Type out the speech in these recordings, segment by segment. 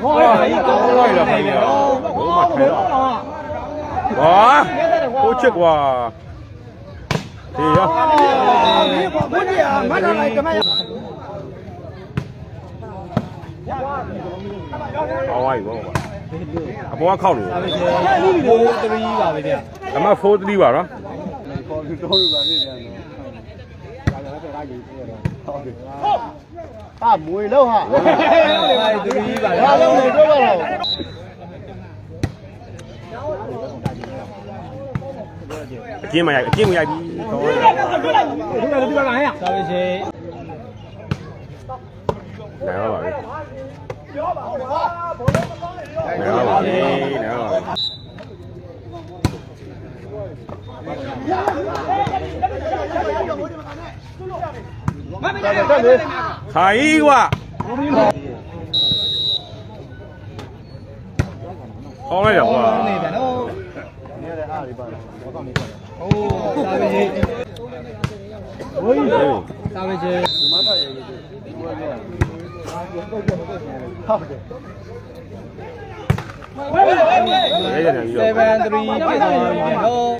ဟောကြီးကောင်းလိုက်တာခင်ဗျာဘုမထဲတော့ဝါကိုချစ်ကွာဒီရောဘုရားမနာလိုက်ကမရ အောင်းဝိုင်းဘောကွာအပေါ်ကခောက်လို့ဒါပဲရှင်ကို3ပါပဲဗျာအမ4 3ပါနော်ပေါ်လူတော်လူပါနေပြန်တော့ဒါလည်းတော့ကားကြီးပြတော့ဟုတ်တယ်ဟာမွေလို့ဟာ3ပါဘာလို့လဲပြောရတော့အကျင်းမရိုက်အကျင်းမရိုက်ပြီဟောဒါပဲရှင်နိုင်ပါပါပြီ နိုင်ပါပါပြီနိုင်ပါပါပြီခိုင်ကွာဟောင်းလိုက်တော့ကွာနေတယ်နော်နေရအားလေးပါဘောတော့နေပါဟိုးဒါပဲရှင်ဝိုးဒါပဲရှင်ဒီမှာတော့ရေကြီးဒီမှာပြော ဟုတ်တယ်ရဲရဲနေပြီးတော့7 3ပြည့်သွားပြီဗျာနော်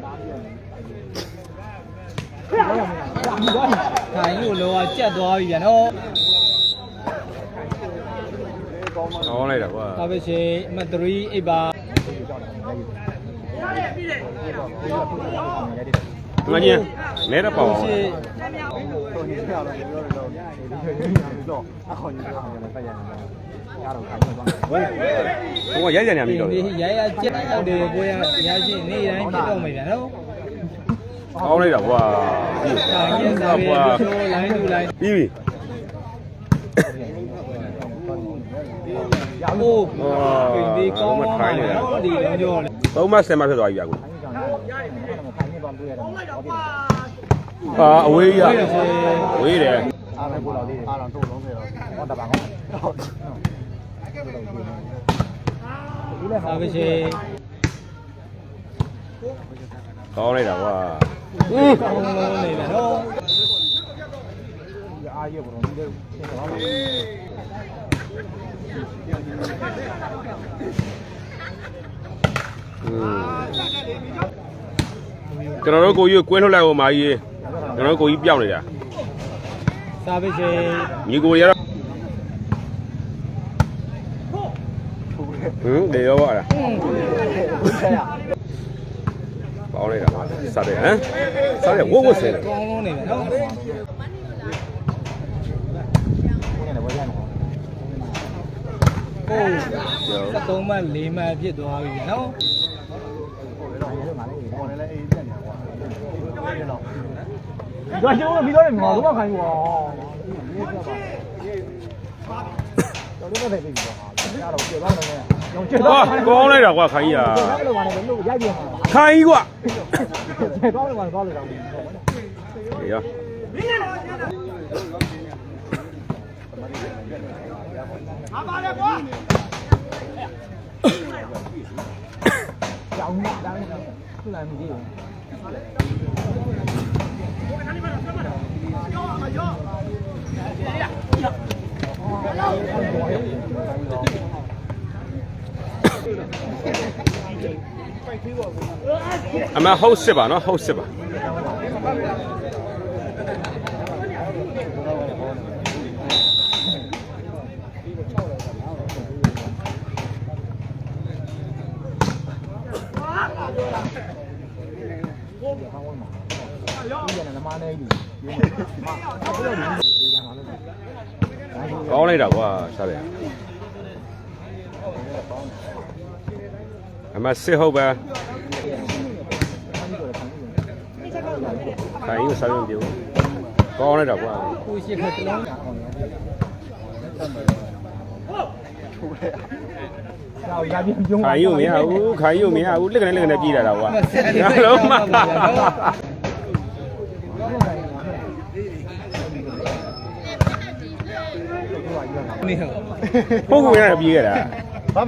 ခိုင်ကိုလောကကြက်သွားပြီဗျာနော်ဟောင်းလိုက်တာကွာဒါပဲရှင်အမှတ်3 8ပါဒီမှာကြီးနဲတော့ပေါ့ရှင်တော့နေရတော့ပြောရတော့တော့ အခုညနေတော့ပတ်ရတယ်ရတော့ခိုင်းတော့ဟိုကရဲရဲနေပြီတော့ဒီရရကြက်တော့တယ်ကိုရရချင်းနေတိုင်းဖြစ်တော့မယ်ဗျာနော်ဟောင်းလိုက်တာကွာဒါကြီးစားပြီးချိုးလိုင်းလူလိုင်းပြီးပြီရဖို့ဒီကောင်းကောင်းပါနော်ဒီလုံးကြောလေသုံးမဆယ်မဖြစ်သွားပြီဗျာကို ဟာအဝေးရဝေးတယ်အားလည်းပို့တော့လေးအားတော့တုံးလုံးနေတော့ဟောတပါကောဟုတ်ဒါပဲရှင်ကောင်းလိုက်တာကွာကောင်းလုံးနေတယ်နော်အားရပေါ်တော့ဒီလိုဖြစ်တော့ ကျွန်တော်တို့ကိုကြီးကိုကွင်းထုတ်လိုက်အောင်မာကြီးကျွန်တော်တို့ကိုကြီးပြောင်းနေတာဒါပဲရှင်ညီကိုရတော့ဟမ်လေရောပါလားပေါင်းလိုက်တာပါစားတယ်ဟမ်စားတယ်ဝုတ်ဝုတ်ဆဲတယ်ကောင်းလုံးနေတယ်နော်နေတယ်ဘောရနော်ဟုတ်73မှတ်4မှတ်ဖြစ်သွားပြီနော် ပေါ်နေလဲအေးပြန်နေကွာ ဒီတော့ဒါကျုံးပြီးတော့ငါတို့မှခိုင်းပါတော်တော်ပဲပြီတော့ရတော့ကျေသွားတယ်ရောကျေဟာကောင်းလိုက်တာကွာခိုင်းကြီးဘယ်လိုပါလဲလို့ရိုက်ပြန်မှာခိုင်းကြီးကွာကျေသွားတယ်ကွာသွားလို့တော့လေရောကြောင်နေတိုင်း ခုလာမကြည့်ဘူးအမဟုတ်စစ်ပါနော်ဟုတ်စစ်ပါ ဒီကနေ့မနေဘူးဒီမှာအခုတော့ဒီကမှာလို့ကောင်းလိုက်တာကွာစားတယ်အမစစ်ဟုတ်ပဲခိုင်းကြီးစားရင်ပြောကောင်းလိုက်တာကွာကိုရှိခက်တလုံးကြောင်ရပြန်ပြုံးခိုင်းယူမရဘူးခိုင်းယူမရဘူးလက်ကနေလက်ကနေပြေးလာတာကွာလုံးမနေဟုတ် ပုတ်ကိုရပြေးခဲ့တာ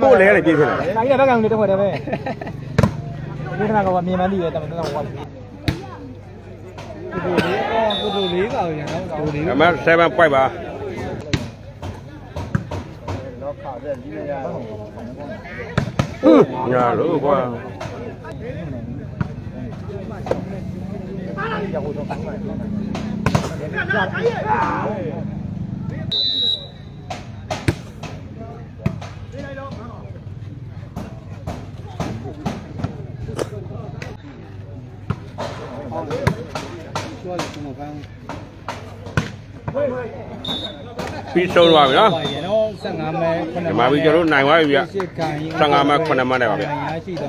ကိုလဲလေပြေးဖြစ်လာတိုင်းတဲ့ဘက်ကလည်းတော့တယ်ပဲဒီကကတော့မြင်မှန်းသိတယ်တမန်တော်ကကိုတို့လေးအော်ကိုတို့လေးပါဗျာနော်ကိုလေးအမ7 point ပါတော့ခါတဲ့ကြီးနေရတော့ဟွန်းညာလို့ကွာရောက်တော့တိုင်း ပါပြီးဆုံးသွားပြီနော်ရနော်15မဲ9ဒီမှာပြီးကျွန်တော်တို့နိုင်သွားပြီဗျ15မှ9မှနဲ့ပါဗျရရှိတော့